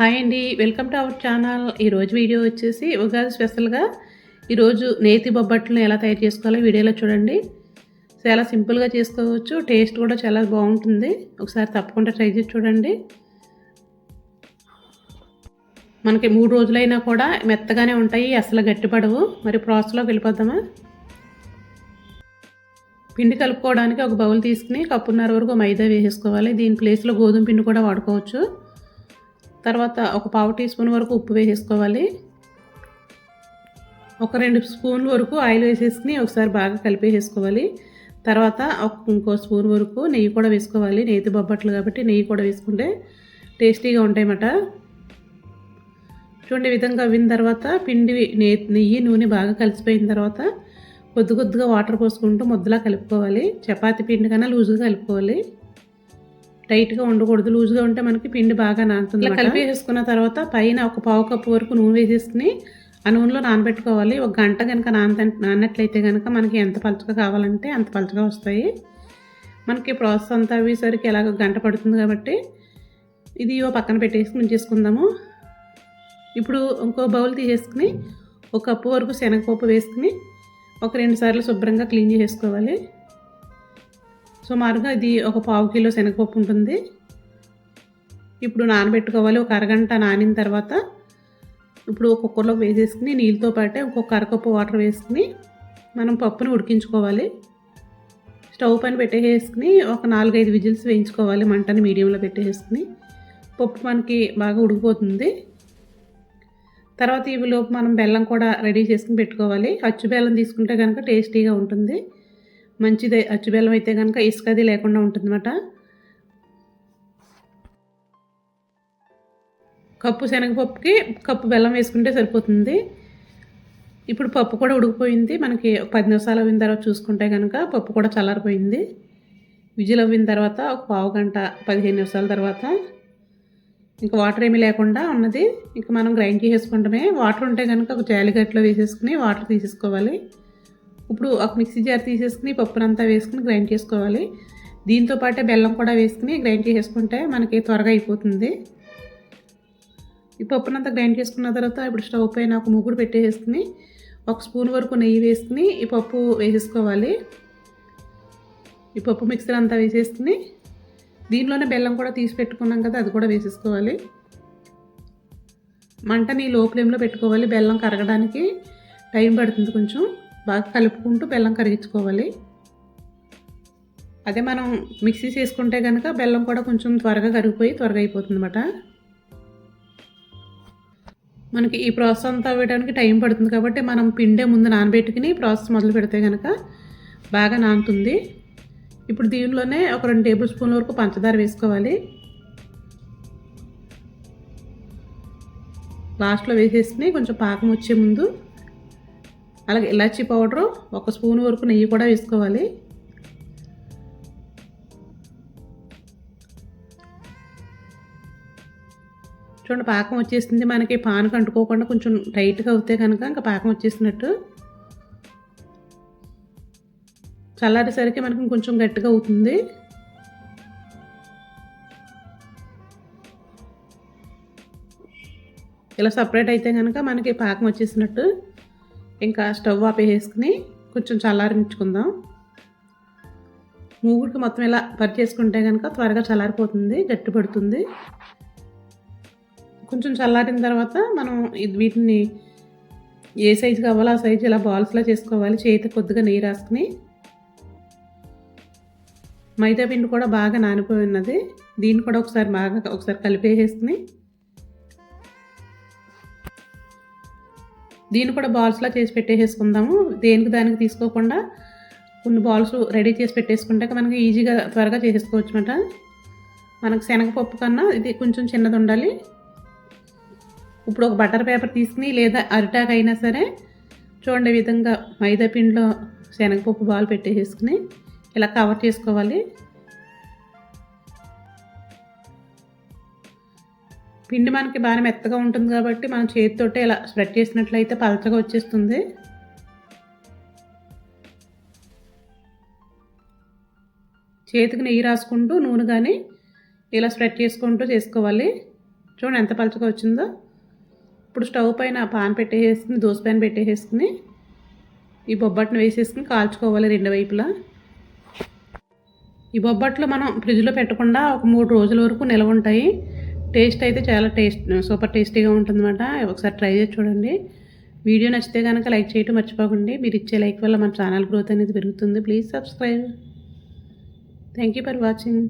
Hi అండి welcome to our channel. ఈరోజు video వచ్చేసి ఉగాది స్పెషల్గా ఈరోజు నేతి బొబ్బట్లను ఎలా తయారు చేసుకోవాలో వీడియోలో చూడండి. చాలా సింపుల్గా చేసుకోవచ్చు టేస్ట్ కూడా చాలా బాగుంటుంది. ఒకసారి తప్పకుండా ట్రై చేసి చూడండి. మనకి మూడు రోజులైనా కూడా మెత్తగానే ఉంటాయి అసలు గట్టిపడవు మరి ప్రాసెస్లోకి వెళ్ళిపోద్దామా పిండి కలుపుకోవడానికి ఒక బౌల్ తీసుకుని కప్పున్నర వరకు మైదా వేసేసుకోవాలి. దీని ప్లేస్లో గోధుమ పిండి కూడా వాడుకోవచ్చు. తర్వాత ఒక పావు టీ స్పూన్ వరకు ఉప్పు వేసేసుకోవాలి. ఒక రెండు స్పూన్ల వరకు ఆయిల్ వేసేసుకుని ఒకసారి బాగా కలిపేసేసుకోవాలి. తర్వాత ఒక ఇంకో స్పూన్ వరకు నెయ్యి కూడా వేసుకోవాలి. నెయ్యి బొబ్బట్లు కాబట్టి నెయ్యి కూడా వేసుకుంటే టేస్టీగా ఉంటాయన్నమాట. చూడండి విధంగా అవిన తర్వాత పిండి నెయ్యి నూనె బాగా కలిసిపోయిన తర్వాత కొద్ది కొద్దిగా వాటర్ పోసుకుంటూ ముద్దలా కలుపుకోవాలి. చపాతి పిండి కన్నా లూజుగా కలుపుకోవాలి. టైట్గా ఉండకూడదు. లూజ్గా ఉంటే మనకి పిండి బాగా నానుతుంది ఇలా కలిపి వేసుకున్న తర్వాత పైన ఒక పావు కప్పు వరకు నూనె వేసేసుకుని ఆ నూనెలో నానబెట్టుకోవాలి. ఒక గంట కనుక నాన నానట్లయితే కనుక మనకి ఎంత పలుచగా కావాలంటే అంత పలుచగా వస్తాయి. మనకి ప్రాసెస్ అంతా అయ్యేసరికి ఎలాగ గంట పడుతుంది కాబట్టి ఇది ఓ పక్కన పెట్టేసి ఉంచేసుకుందాము ఇప్పుడు ఇంకో బౌల్ తీసేసుకుని ఒక కప్పు వరకు శనగపప్పు వేసుకుని ఒక రెండు సార్లు శుభ్రంగా క్లీన్ చేసుకోవాలి సుమారుగా ఇది ఒక పావు కిలో శనగపప్పు ఉంటుంది. ఇప్పుడు నానబెట్టుకోవాలి. ఒక అరగంట నానిన తర్వాత ఇప్పుడు కుక్కర్లో వేసేసుకుని నీళ్ళతో పాటే ఒక్కొక్క అరకప్పు వాటర్ వేసుకుని మనం పప్పును ఉడికించుకోవాలి. స్టవ్ పైన పెట్టేసుకుని ఒక నాలుగైదు విజిల్స్ వేయించుకోవాలి. మంటని మీడియంలో పెట్టేసుకుని పప్పు మనకి బాగా ఉడికిపోతుంది. తర్వాత ఇవిలోపు మనం బెల్లం కూడా రెడీ చేసుకుని పెట్టుకోవాలి. అచ్చు బెల్లం తీసుకుంటే కనుక టేస్టీగా ఉంటుంది. మంచిది అచ్చు బెల్లం అయితే కనుక ఇసుకది లేకుండా ఉంటుందన్నమాట. కప్పు శనగపప్పుకి కప్పు బెల్లం వేసుకుంటే సరిపోతుంది. ఇప్పుడు పప్పు కూడా ఉడికిపోయింది. మనకి పది నిమిషాలు అవిన తర్వాత చూసుకుంటే కనుక పప్పు కూడా చల్లారిపోయింది. విజిల్ అవ్విన తర్వాత ఒక పావు గంట పదిహేను నిమిషాల తర్వాత ఇంకా వాటర్ ఏమీ లేకుండా ఉన్నది. ఇంకా మనం గ్రైండ్ చేసుకుంటామే వాటర్ ఉంటే కనుక ఒక జాలిగట్లో వేసేసుకుని వాటర్ తీసేసుకోవాలి. ఇప్పుడు ఒక మిక్సీ జార్ తీసేసుకుని పప్పునంతా వేసుకుని గ్రైండ్ చేసుకోవాలి. దీంతో పాటే బెల్లం కూడా వేసుకుని గ్రైండ్ చేసుకుంటే మనకి త్వరగా అయిపోతుంది. ఈ పప్పునంతా గ్రైండ్ చేసుకున్న తర్వాత ఇప్పుడు స్టవ్ పైన ఒక ముగ్గురు పెట్టేసుకుని ఒక స్పూన్ వరకు నెయ్యి వేసుకుని ఈ పప్పు వేసేసుకోవాలి. ఈ పప్పు మిక్సర్ అంతా వేసేసుకుని దీనిలోనే బెల్లం కూడా తీసి పెట్టుకున్నాం కదా అది కూడా వేసేసుకోవాలి. మంటని లో ఫ్లేమ్లో పెట్టుకోవాలి బెల్లం కరగడానికి టైం పడుతుంది కొంచెం. బాగా కలుపుకుంటూ బెల్లం కరిగించుకోవాలి. అదే మనం మిక్సీ చేసుకుంటే కనుక బెల్లం కూడా కొంచెం త్వరగా కరిగిపోయి త్వరగా అయిపోతుంది అనమాట మనకి ఈ ప్రాసెస్ అంతా వేయడానికి టైం పడుతుంది కాబట్టి మనం పిండే ముందు నానబెట్టుకుని ప్రాసెస్ మొదలు పెడితే కనుక బాగా నానుతుంది. ఇప్పుడు దీనిలోనే ఒక రెండు టేబుల్ స్పూన్ల వరకు పంచదార వేసుకోవాలి. లాస్ట్లో వేసేసుకుని కొంచెం పాకం వచ్చే ముందు అలాగే ఇలాచీ పౌడరు ఒక స్పూన్ వరకు నెయ్యి కూడా వేసుకోవాలి. చూడండి పాకం వచ్చేసింది. మనకి పానకు అంటుకోకుండా కొంచెం టైట్గా అవుతే కనుక ఇంకా పాకం వచ్చేసినట్టు. చల్లారేసరికి మనకి కొంచెం గట్టిగా అవుతుంది. ఇలా సపరేట్ అయితే కనుక మనకి పాకం వచ్చేసినట్టు. ఇంకా స్టవ్ ఆపేసుకుని కొంచెం చల్లారించుకుందాం మూగుడికి మొత్తం ఇలా పరిచేసుకుంటే కనుక త్వరగా చల్లారిపోతుంది గట్టి పడుతుంది. కొంచెం చల్లారిన తర్వాత మనం వీటిని ఏ సైజు కావాలో ఆ సైజు ఇలా బాల్స్లా చేసుకోవాలి. చేతి కొద్దిగా నెయ్యి రాసుకుని. మైదా పిండి కూడా బాగా నానిపోయి ఉన్నది. దీన్ని కూడా ఒకసారి బాగా ఒకసారి కలిపేసేసుకుని దీన్ని కూడా బాల్స్లా చేసి పెట్టేసుకుందాము దేనికి దానికి తీసుకోకుండా కొన్ని బాల్స్ రెడీ చేసి పెట్టేసుకుంటే మనకి ఈజీగా త్వరగా చేసేసుకోవచ్చు అనమాట మనకు శనగపప్పు కన్నా ఇది కొంచెం చిన్నది ఉండాలి. ఇప్పుడు ఒక బటర్ పేపర్ తీసుకుని లేదా అరిటాక్ అయినా సరే చూడండి విధంగా మైదా పిండిలో శనగపప్పు బాల్ పెట్టేసుకుని ఇలా కవర్ చేసుకోవాలి. పిండి మనకి బాగా మెత్తగా ఉంటుంది కాబట్టి మనం చేతితోటే ఇలా స్ప్రెడ్ చేసినట్లయితే పలచగా వచ్చేస్తుంది. చేతికి నెయ్యి రాసుకుంటూ నూనె కానీ ఇలా స్ప్రెడ్ చేసుకుంటూ చేసుకోవాలి. చూడండి ఎంత పలచగా వచ్చిందో. ఇప్పుడు స్టవ్ పైన పాన్ పెట్టేసుకుని దోశ పాన్ పెట్టేసుకుని ఈ బొబ్బట్ని వేసేసుకుని కాల్చుకోవాలి రెండు వైపులా. ఈ బొబ్బట్లు మనం ఫ్రిడ్జ్లో పెట్టకుండా ఒక మూడు రోజుల వరకు నిల్వ ఉంటాయి. టేస్ట్ అయితే చాలా టేస్ట్ సూపర్ టేస్టీగా ఉంటుందన్నమాట. ఒకసారి ట్రై చేసి చూడండి. వీడియో నచ్చితే కనుక లైక్ చేయటం మర్చిపోకండి. మీరు ఇచ్చే లైక్ వల్ల మన ఛానల్ గ్రోత్ అనేది పెరుగుతుంది. Please subscribe. Thank you for watching.